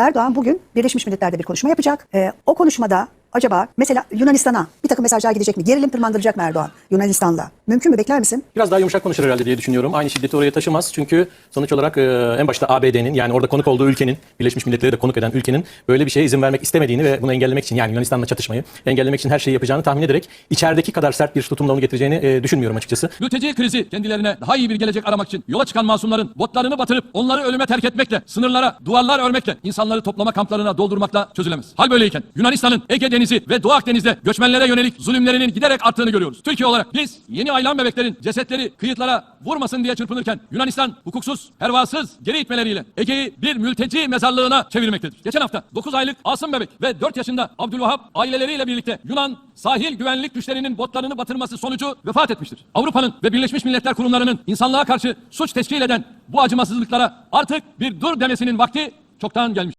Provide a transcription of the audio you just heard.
Erdoğan bugün Birleşmiş Milletler'de bir konuşma yapacak. Ee, o konuşmada acaba mesela Yunanistan'a bir takım mesajlar gidecek mi? Gerilim tırmandıracak mı Erdoğan Yunanistan'la? Mümkün mü? Bekler misin? Biraz daha yumuşak konuşur herhalde diye düşünüyorum. Aynı şiddeti oraya taşımaz. Çünkü sonuç olarak e, en başta ABD'nin yani orada konuk olduğu ülkenin, Birleşmiş Milletler'e de konuk eden ülkenin böyle bir şeye izin vermek istemediğini ve bunu engellemek için yani Yunanistan'la çatışmayı engellemek için her şeyi yapacağını tahmin ederek içerideki kadar sert bir tutumla onu getireceğini e, düşünmüyorum açıkçası. Mülteci krizi kendilerine daha iyi bir gelecek aramak için yola çıkan masumların botlarını batırıp onları ölüme terk etmekle, sınırlara duvarlar örmekle, insanları toplama kamplarına doldurmakla çözülemez. Hal böyleyken Yunanistan'ın Ege Denizi ve Doğu Akdeniz'de göçmenlere yönelik zulümlerinin giderek arttığını görüyoruz. Türkiye olarak biz yeni aylan bebeklerin cesetleri kıyıtlara vurmasın diye çırpınırken Yunanistan hukuksuz, pervasız geri itmeleriyle Ege'yi bir mülteci mezarlığına çevirmektedir. Geçen hafta 9 aylık Asım bebek ve 4 yaşında Abdülvahap aileleriyle birlikte Yunan sahil güvenlik güçlerinin botlarını batırması sonucu vefat etmiştir. Avrupa'nın ve Birleşmiş Milletler kurumlarının insanlığa karşı suç teşkil eden bu acımasızlıklara artık bir dur demesinin vakti çoktan gelmiş.